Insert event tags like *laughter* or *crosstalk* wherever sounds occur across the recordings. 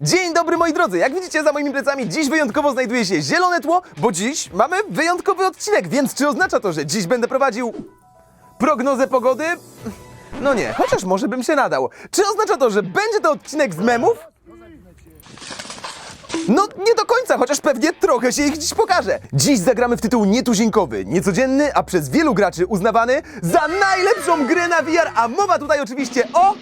Dzień dobry moi drodzy, jak widzicie za moimi plecami dziś wyjątkowo znajduje się zielone tło, bo dziś mamy wyjątkowy odcinek, więc czy oznacza to, że dziś będę prowadził prognozę pogody? No nie, chociaż może bym się nadał. Czy oznacza to, że będzie to odcinek z memów? No nie do końca, chociaż pewnie trochę się ich dziś pokaże. Dziś zagramy w tytuł nietuzinkowy, niecodzienny, a przez wielu graczy uznawany za najlepszą grę na VR, a mowa tutaj oczywiście o...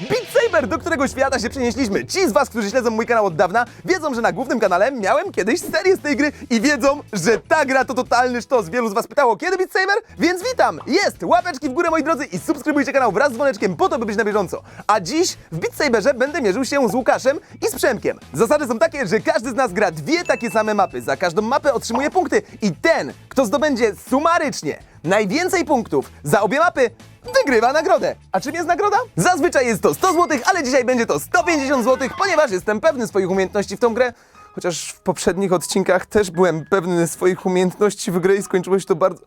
Beat Saber, do którego świata się przenieśliśmy. Ci z was, którzy śledzą mój kanał od dawna, wiedzą, że na głównym kanale miałem kiedyś serię z tej gry i wiedzą, że ta gra to totalny sztos. Wielu z was pytało, kiedy Beat Saber? Więc witam! Jest! Łapeczki w górę, moi drodzy, i subskrybujcie kanał wraz z dzwoneczkiem po to, by być na bieżąco. A dziś w Beat Saberze będę mierzył się z Łukaszem i z Przemkiem. Zasady są takie, że każdy z nas gra dwie takie same mapy. Za każdą mapę otrzymuje punkty i ten, kto zdobędzie sumarycznie najwięcej punktów za obie mapy, wygrywa nagrodę. A czym jest nagroda? Zazwyczaj jest to 100 zł, ale dzisiaj będzie to 150 zł, ponieważ jestem pewny swoich umiejętności w tą grę. Chociaż w poprzednich odcinkach też byłem pewny swoich umiejętności w grę i skończyło się to bardzo...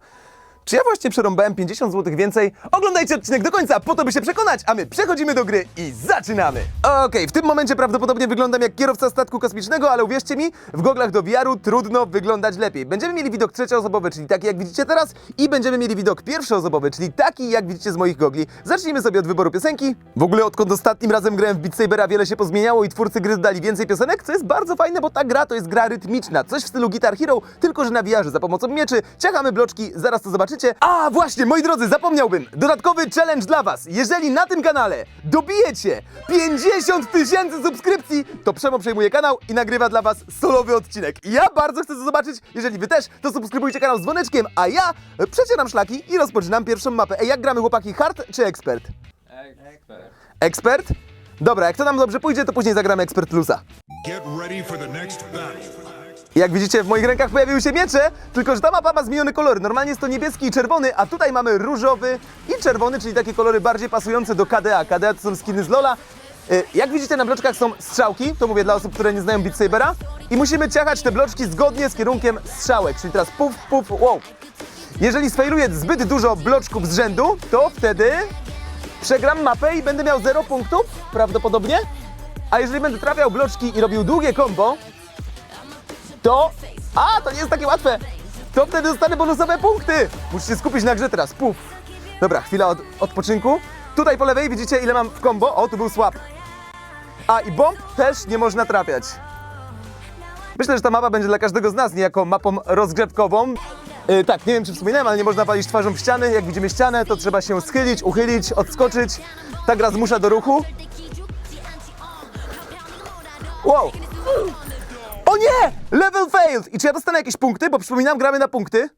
Czy ja właśnie przerąbałem 50 zł więcej? Oglądajcie odcinek do końca, po to by się przekonać, a my przechodzimy do gry i zaczynamy! Okej, w tym momencie prawdopodobnie wyglądam jak kierowca statku kosmicznego, ale uwierzcie mi, w goglach do VR-u trudno wyglądać lepiej. Będziemy mieli widok trzecioosobowy, czyli taki jak widzicie teraz, i będziemy mieli widok pierwszoosobowy, czyli taki jak widzicie z moich gogli. Zacznijmy sobie od wyboru piosenki. W ogóle odkąd ostatnim razem grałem w Beat Sabera wiele się pozmieniało i twórcy gry dali więcej piosenek, co jest bardzo fajne, bo ta gra to jest gra rytmiczna, coś w stylu Guitar Hero, tylko że na VR-ze za pomocą mieczy, ciachamy bloczki, zaraz to zobaczycie. A właśnie, moi drodzy, zapomniałbym, dodatkowy challenge dla was. Jeżeli na tym kanale dobijecie 50 tysięcy subskrypcji, to Przemo przejmuje kanał i nagrywa dla was solowy odcinek. Ja bardzo chcę to zobaczyć, jeżeli wy też, to subskrybujcie kanał z dzwoneczkiem, a ja przecieram szlaki i rozpoczynam pierwszą mapę. Ej, jak gramy chłopaki, hard czy ekspert? Ekspert. Ekspert? Dobra, jak to nam dobrze pójdzie, to później zagramy ekspert plusa. Get ready for the next battle. Jak widzicie, w moich rękach pojawiły się miecze, tylko że ta mapa ma zmienione kolory. Normalnie jest to niebieski i czerwony, a tutaj mamy różowy i czerwony, czyli takie kolory bardziej pasujące do KDA. KDA to są skiny z Lola. Y, Jak widzicie, na bloczkach są strzałki, to mówię dla osób, które nie znają Beat Sabera. I musimy ciachać te bloczki zgodnie z kierunkiem strzałek, czyli teraz puf, puf, wow. Jeżeli sfejluję zbyt dużo bloczków z rzędu, to wtedy przegram mapę i będę miał 0 punktów, prawdopodobnie. A jeżeli będę trafiał bloczki i robił długie combo, to... A, to nie jest takie łatwe! To wtedy dostanę bonusowe punkty! Muszę się skupić na grze teraz, puf. Dobra, chwila od, odpoczynku. Tutaj po lewej widzicie ile mam w combo. O, tu był swap. A, i bomb też nie można trafiać. Myślę, że ta mapa będzie dla każdego z nas niejako mapą rozgrzewkową. Yy, tak, nie wiem czy wspominałem, ale nie można walić twarzą w ściany. Jak widzimy ścianę, to trzeba się schylić, uchylić, odskoczyć. Ta gra zmusza do ruchu. Wow! O nie! Level failed! I czy ja dostanę jakieś punkty? Bo przypominam, gramy na punkty.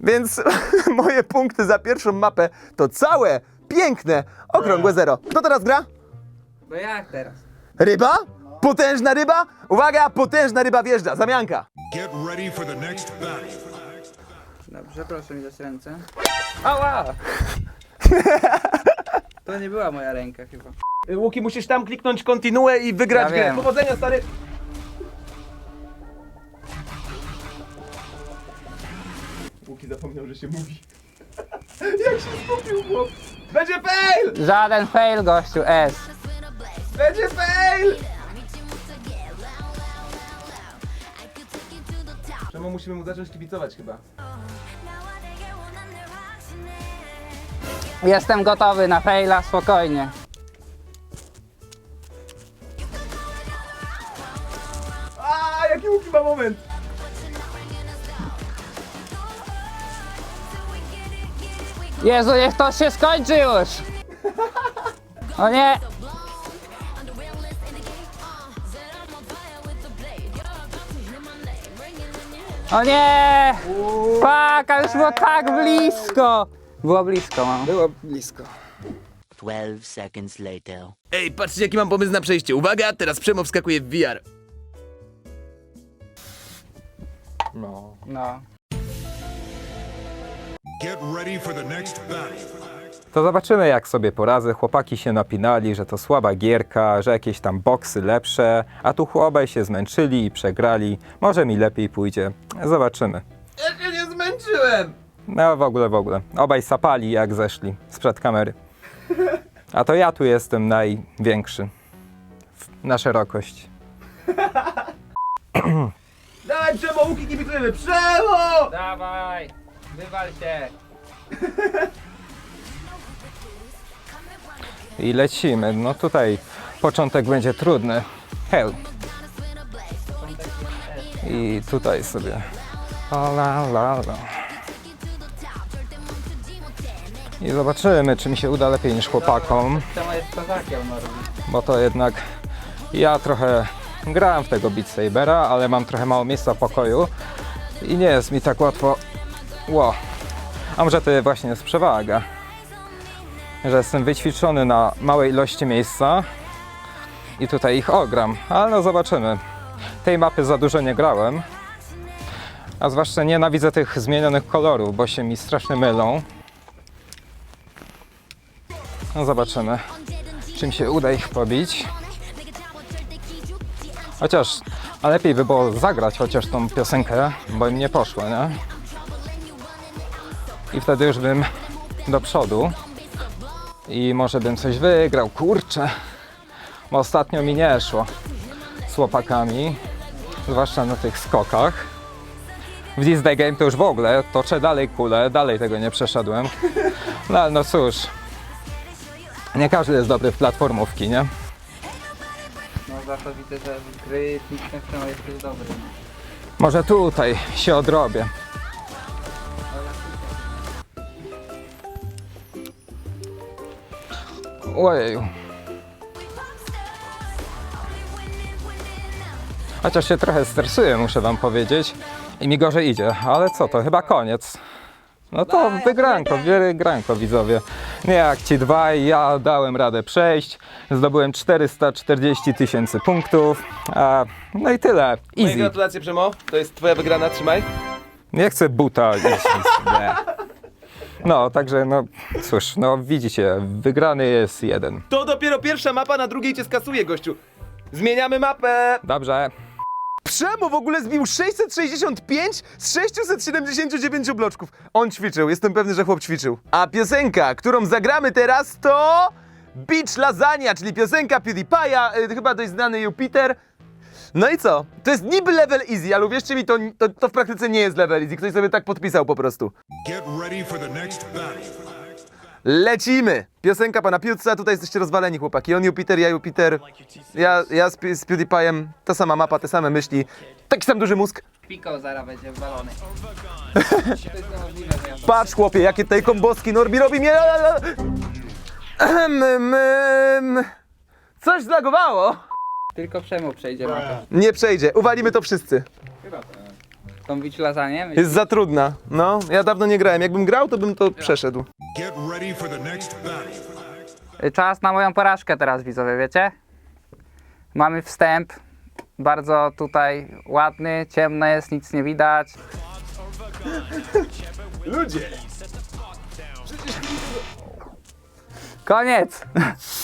Więc *laughs* moje punkty za pierwszą mapę to całe, piękne, okrągłe zero. Kto teraz gra? No jak teraz? Ryba? Potężna ryba? Uwaga, potężna ryba wjeżdża, zamianka. Get ready for the next battle. Dobrze, proszę mi dać ręce. Ała! To nie była moja ręka chyba. Łuki, musisz tam kliknąć kontinuę i wygrać Ja grę. wiem. Powodzenia, stary. Łuki zapomniał, że się mówi. *laughs* Jak się skupił, chłop. Będzie fail! Żaden fail, gościu, S. Będzie fail! Czemu musimy mu zacząć kibicować chyba? Jestem gotowy na faila, spokojnie. Jezu, niech to się skończy już! O nie! O nie! Fuck, a już było tak blisko! Było blisko, mam. Było blisko. 12 seconds later. Ej, patrzcie jaki mam pomysł na przejście. Uwaga, teraz Przemo wskakuje w VR. No. Get To zobaczymy, jak sobie poradzę. Chłopaki się napinali, że to słaba gierka, że jakieś tam boksy lepsze, a tu chłopaj się zmęczyli i przegrali. Może mi lepiej pójdzie. Zobaczymy. Ja się nie zmęczyłem! No w ogóle, w ogóle. Obaj sapali jak zeszli sprzed kamery. A to ja tu jestem największy na szerokość. *laughs* Dawaj Przemo, łuki kibicujemy! Przemo! Dawaj, wywal się. I lecimy. No tutaj początek będzie trudny. Hell. I tutaj sobie. La, la, la, la. I zobaczymy, czy mi się uda lepiej niż chłopakom, Czemu jest kozakiem, Norbi? bo to jednak ja trochę grałem w tego Beat Sabera, ale mam trochę mało miejsca w pokoju i nie jest mi tak łatwo. Ło. A może to właśnie jest przewaga, że jestem wyćwiczony na małej ilości miejsca i tutaj ich ogram, ale no zobaczymy. Tej mapy za dużo nie grałem, a zwłaszcza nienawidzę tych zmienionych kolorów, bo się mi strasznie mylą. No zobaczymy, czy mi się uda ich pobić. Chociaż, a lepiej by było zagrać chociaż tą piosenkę, bo im nie poszło, nie? I wtedy już bym do przodu i może bym coś wygrał, kurczę. Bo ostatnio mi nie szło z chłopakami, zwłaszcza na tych skokach. W This Day Game to już w ogóle toczę dalej kulę, dalej tego nie przeszedłem. No ale no cóż, nie każdy jest dobry w platformówki, nie? No za to widzę, że w gry w czemu jesteś dobry. Może tutaj się odrobię. Ojeju. Chociaż się trochę stresuję, muszę wam powiedzieć. I mi gorzej idzie, ale co to, chyba koniec. No to wygranko, wygranko widzowie. Nie jak ci dwaj, ja dałem radę przejść. Zdobyłem 440 tysięcy punktów. A, no i tyle. Moje Easy. gratulacje Przemo, to jest twoja wygrana, trzymaj. Nie chcę buta iść. Nie. No, także no cóż, no widzicie, wygrany jest jeden. To dopiero pierwsza mapa, na drugiej cię skasuje, gościu. Zmieniamy mapę! Dobrze. Przemo w ogóle zbił 665 z 679 bloczków. On ćwiczył, jestem pewny, że chłop ćwiczył. A piosenka, którą zagramy teraz to... Beach Lasagna, czyli piosenka PewDiePie'a, y, chyba dość znany Jupiter. No i co? To jest niby level easy, ale uwierzcie mi, to, to, to w praktyce nie jest level easy. Ktoś sobie tak podpisał po prostu. Get ready for the next battle. Lecimy! Piosenka pana Piuca, tutaj jesteście rozwaleni chłopaki. On Jupiter, ja Jupiter. Ja, ja z, Pi- z PewDiePie'em, ta sama mapa, te same myśli. Taki sam duży mózg. Piko zaraz będzie walony. to *laughs* jest niemożliwe, że ja Patrz chłopie, jakie tutaj komboski Norbi robi mnie. Ehem, em, em. Coś zlagowało. Tylko Przemu przejdzie mapę. Nie przejdzie, uwalimy to wszyscy. Tą bić lasagne? Jest za trudna. No, ja dawno nie grałem. Jakbym grał, to bym to przeszedł. Get ready for the next battle. Czas na moją porażkę teraz, widzowie, wiecie? Mamy wstęp. Bardzo tutaj ładny, ciemno jest, nic nie widać. Ludzie! Koniec! *laughs*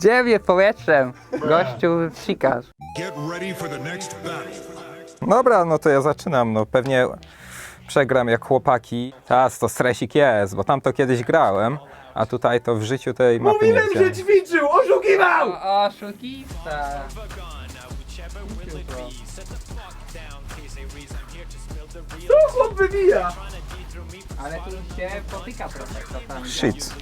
Gdzie mnie powietrzem? Gościu, sikasz. Get ready for the next battle. Dobra, no to ja zaczynam. No pewnie przegram jak chłopaki. Teraz to stresik jest, bo tam to kiedyś grałem, a tutaj to w życiu tej mapy nie widziałem. ćwiczył, oszukiwał! O, oszukista! Co chłop wybija? Ale tu się potyka trochę czasami. Shit.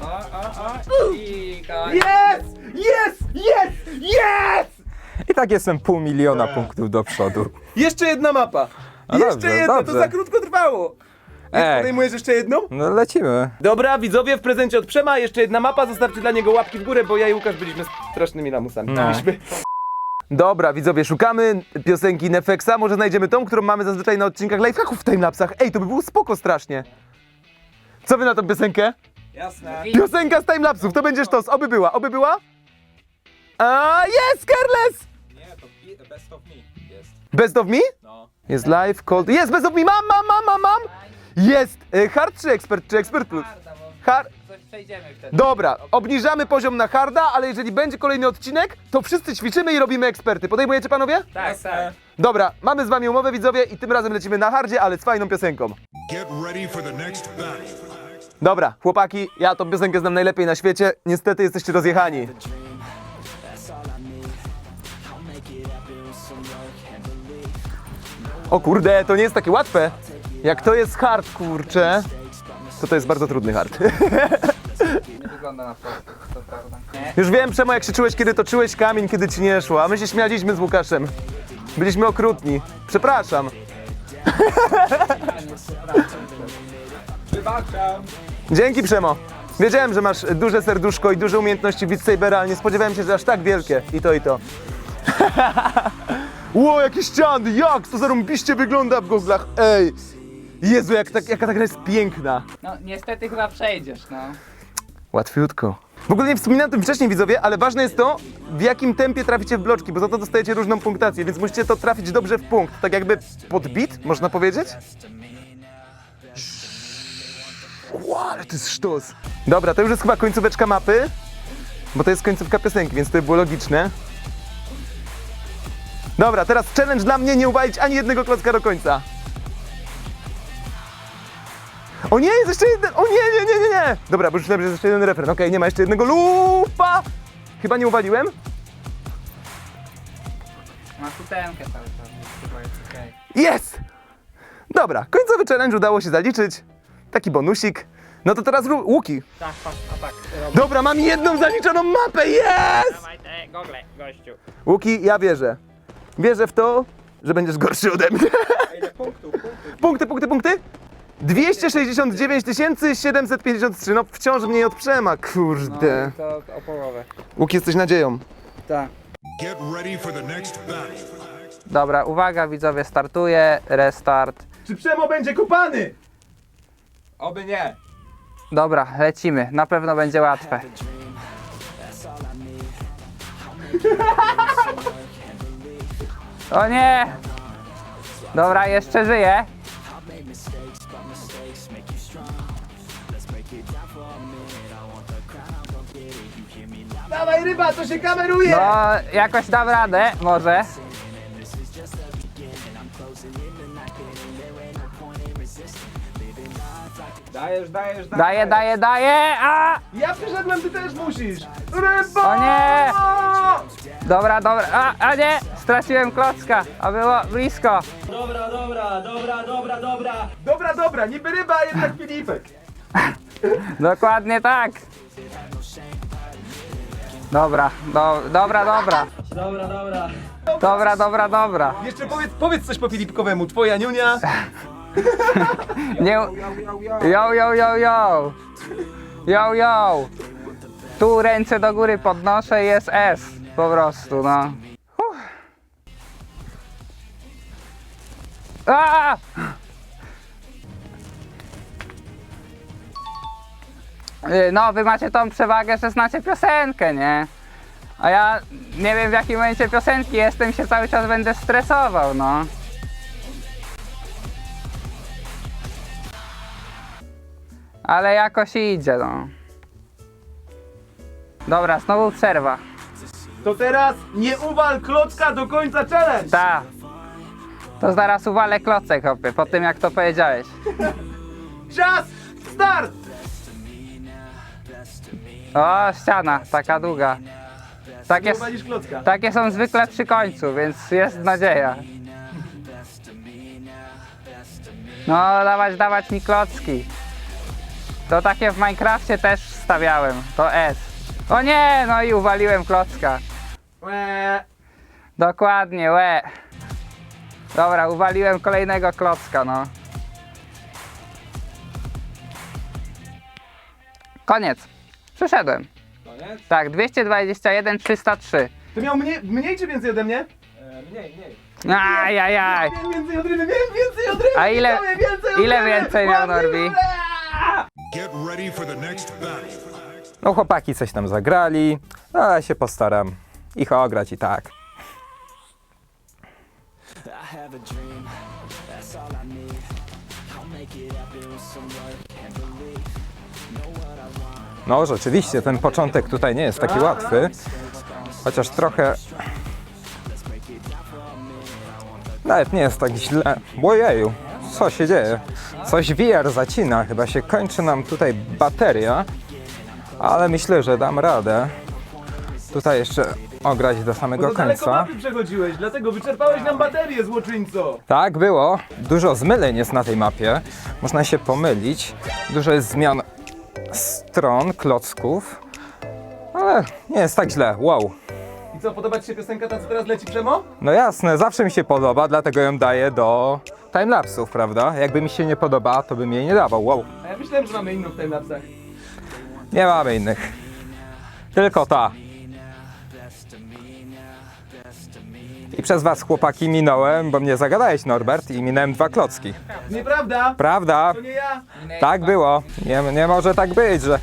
O! I koniec. Jest! Jest! Jest! Jest! I tak jestem pół miliona punktów do przodu. Jeszcze jedna mapa. No jeszcze dobrze, jedna, to dobrze. za krótko trwało. Ej. Podejmujesz jeszcze jedną? No lecimy. Dobra, widzowie, w prezencie od Przema jeszcze jedna mapa, zostawcie dla niego łapki w górę, bo ja i Łukasz byliśmy strasznymi lamusami. No. Byliśmy. Dobra, widzowie, szukamy piosenki Nefexa, może znajdziemy tą, którą mamy zazwyczaj na odcinkach lifehacków w timelapsach. Ej, to by było spoko strasznie. Co wy na tą piosenkę? Jasne. Piosenka z timelapsów, to będzie sztos, oby była, oby była? A jest, Carles! Nie, to best of me jest. Best of me? No. Jest live, cold, jest best of me, mam, mam, mam, mam, mam! Jest! E, hard czy expert, czy expert plus? Hard. Coś przejdziemy wtedy. Dobra, obniżamy poziom na harda, ale jeżeli będzie kolejny odcinek, to wszyscy ćwiczymy i robimy eksperty. Podejmujecie panowie? Tak, tak. Dobra, mamy z wami umowę widzowie i tym razem lecimy na hardzie, ale z fajną piosenką. Get ready for the next battle. Dobra, chłopaki, ja tą piosenkę znam najlepiej na świecie. Niestety jesteście rozjechani. O kurde, to nie jest takie łatwe. Jak to jest hard, kurczę, to to jest bardzo trudny hard. Wygląda na to prawda. Już wiem, Przemo, jak się czułeś, kiedy toczyłeś kamień, kiedy ci nie szło, a my się śmialiśmy z Łukaszem. Byliśmy okrutni. Przepraszam. *laughs* Wybaczam. Dzięki, Przemo. Wiedziałem, że masz duże serduszko i duże umiejętności Beat Sabera, ale nie spodziewałem się, że aż tak wielkie. I to, i to. *laughs* Ło, jakie ściany! Jak to zarąbiście wygląda w goglach! Ej! Jezu, jak tak, jaka ta gra jest piękna. No niestety chyba przejdziesz, no. Łatwiutko. W ogóle nie wspominałem o tym wcześniej, widzowie, ale ważne jest to, w jakim tempie traficie w bloczki, bo za to dostajecie różną punktację, więc musicie to trafić dobrze w punkt. Tak jakby pod bit, można powiedzieć? Ale to jest sztos. Dobra, to już jest chyba końcóweczka mapy, bo to jest końcówka piosenki, więc to było logiczne. Dobra, teraz challenge dla mnie, nie uwalić ani jednego klocka do końca. O nie, jest jeszcze jeden! O nie, nie, nie, nie, nie! Dobra, bo już myślałem, że jest jeszcze jeden refren. Okej, nie ma jeszcze jednego lupa! Chyba nie uwaliłem? Ma sutenkę cały czas, więc chyba jest okej. Jest! Dobra, końcowy challenge udało się zaliczyć. Taki bonusik. No to teraz Łuki. Tak, patrz, a tak. Dobra, mam jedną zaliczoną mapę, jest! Dawaj te gogle, gościu. Łuki, ja wierzę. Wierzę w to, że będziesz gorszy ode mnie. Ile punktów? *laughs* Punkty, punkty, punkty? 269 753, no wciąż mniej od Przema, kurde. No, to, to o połowę. Łuki, jesteś nadzieją. Tak. Get ready for the next battle. Dobra, uwaga widzowie, startuje, restart. Czy Przemo będzie kopany? Oby nie. Dobra, lecimy, na pewno będzie łatwe. O nie! Dobra, jeszcze żyję. Dawaj ryba, to się kameruje! No, jakoś dam radę, może. Dajesz, dajesz, dajesz. Daję, daję, daję! A! Ja przyszedłem, ty też musisz! Ryba! O nie! Dobra, dobra, a, a nie! Straciłem klocka, a było blisko. Dobra, dobra, niby ryba, a jednak Filipek. *laughs* Dokładnie tak. Dobra, do, dobra, dobra. Dobra, dobra. Dobra, dobra, dobra. Jeszcze powiedz, powiedz coś po Filipkowemu, twoja niunia. *laughs* Nie... Yo, yo, yo, yo. Yo, yo. Tu ręce do góry podnoszę, jest S. Po prostu, no. A! Y, No, wy macie tą przewagę, że znacie piosenkę, nie? A ja nie wiem w jakim momencie piosenki jestem się cały czas będę stresował, no. Ale jakoś idzie, no. Dobra, znowu przerwa. To teraz nie uwal klocka do końca challenge. Ta. To zaraz uwalę klocek, hopie, po tym jak to powiedziałeś. *laughs* Czas, start! O, ściana, taka długa. Takie, klocka. takie są zwykle przy końcu, więc jest nadzieja. No, dawać, dawać mi klocki. To takie w Minecrafcie też stawiałem, to S. O nie, no i uwaliłem klocka. Łe. Dokładnie, łe. Dobra, uwaliłem kolejnego klocka, no. Koniec. Przyszedłem. Koniec? Tak, 221, 303. To miał mniej, mniej czy więcej ode mnie? E, mniej, mniej. Ajajaj. Miałem więcej od ryby, miałem więcej od ryby! A ile- miałem więcej od ile ryby! więcej miał Ładnie, Norbi? Get ready for the next battle. No chłopaki coś tam zagrali, no, ale ja się postaram ich ograć i tak. No rzeczywiście, ten początek tutaj nie jest taki łatwy, chociaż trochę... Nawet nie jest tak źle. Bojeju, co się dzieje? Coś VR zacina, chyba się kończy nam tutaj bateria, ale myślę, że dam radę. Tutaj jeszcze ograć do samego końca. przechodziłeś, dlatego wyczerpałeś nam baterię, złoczyńco. Tak, było. Dużo zmyleń jest na tej mapie. Można się pomylić. Dużo jest zmian stron, klocków. Ale nie jest tak źle. Wow. I co, podoba ci się piosenka ta, co teraz leci Przemo? No jasne, zawsze mi się podoba, dlatego ją daję do timelapsów, prawda? Jakby mi się nie podoba, to bym jej nie dawał. Wow. A ja myślałem, że mamy inną w timelapsach. Nie mamy innych. Tylko ta. I przez was chłopaki minąłem, bo mnie zagadałeś Norbert i minąłem dwa klocki. Nieprawda, Prawda? to nie ja. Tak było. Nie, nie może tak być, że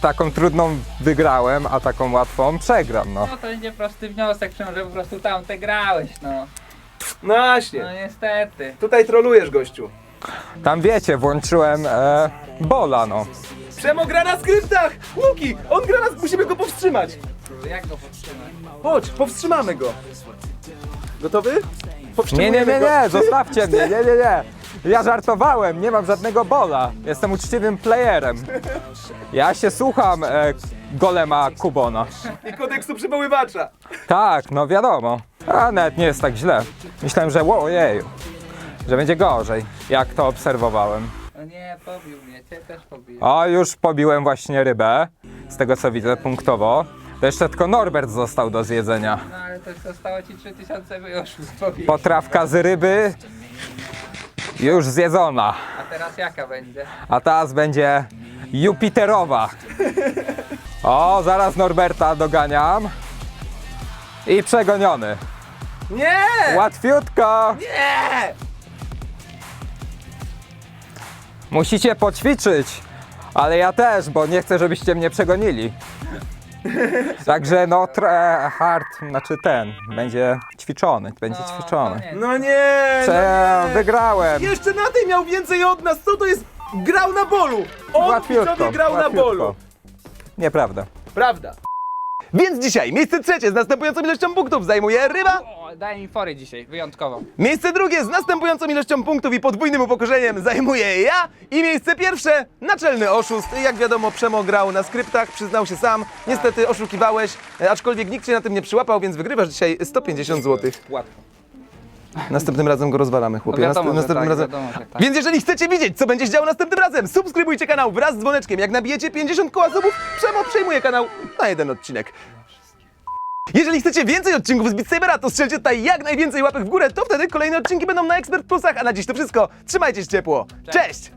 taką trudną wygrałem, a taką łatwą przegram, no. No to będzie prosty wniosek, że po prostu tamte grałeś, no. No właśnie, No niestety. tutaj trolujesz, gościu. Tam wiecie, włączyłem e, bola, no. Przemo gra na skryptach! Łuki, on gra nas, musimy go powstrzymać. Jak go powstrzymać? Chodź, powstrzymamy go. Gotowy? Nie, nie, nie, nie, zostawcie mnie, nie, nie, nie. Ja żartowałem, nie mam żadnego bola. Jestem uczciwym playerem. Ja się słucham e, golema Kubona. I kodeksu przywoływacza. Tak, no wiadomo. A nawet nie jest tak źle. Myślałem, że ojeju, że będzie gorzej, jak to obserwowałem. No nie, pobił mnie, cię też pobił. O, już pobiłem właśnie rybę, z tego co widzę punktowo. To jeszcze tylko Norbert został do zjedzenia. No ale to zostało ci 3000 wyjoszów pobił. Potrawka z ryby już zjedzona, A teraz jaka będzie? a teraz będzie Jupiterowa. O, zaraz Norberta doganiam. I przegoniony. Nie! Łatwiutko! Nie! Musicie poćwiczyć, ale ja też, bo nie chcę, żebyście mnie przegonili. *laughs* Także no, tre, hard, znaczy ten, będzie ćwiczony, będzie No, ćwiczony. No nie! Prze, no nie. wygrałem. Jeszcze na tej miał więcej od nas, co to jest? Grał na bolu! On Łatwiutko, widzowie grał na łatwiutko. bolu! Nieprawda. Prawda. Więc dzisiaj miejsce trzecie z następującą ilością punktów zajmuje ryba. O, daj mi fory dzisiaj, wyjątkowo. Miejsce drugie z następującą ilością punktów i podwójnym upokorzeniem zajmuję ja. I miejsce pierwsze naczelny oszust. Jak wiadomo, Przemo grał na skryptach, przyznał się sam. Niestety oszukiwałeś, e, aczkolwiek nikt cię na tym nie przyłapał, więc wygrywasz dzisiaj 150 zł. Łatwo. Następnym razem go rozwalamy, No chłopie. wiadomo, Nast- że następnym tak, razem. wiadomo, że tak. Więc jeżeli chcecie widzieć, co będzie się działo następnym razem, subskrybujcie kanał wraz z dzwoneczkiem. Jak nabijecie 50 koła subów, Przemo przejmuje kanał na jeden odcinek. Jeżeli chcecie więcej odcinków z Beat Sabera, to strzelcie tutaj jak najwięcej łapek w górę, to wtedy kolejne odcinki będą na Expert Plusach, a na dziś to wszystko. Trzymajcie się ciepło. Cześć!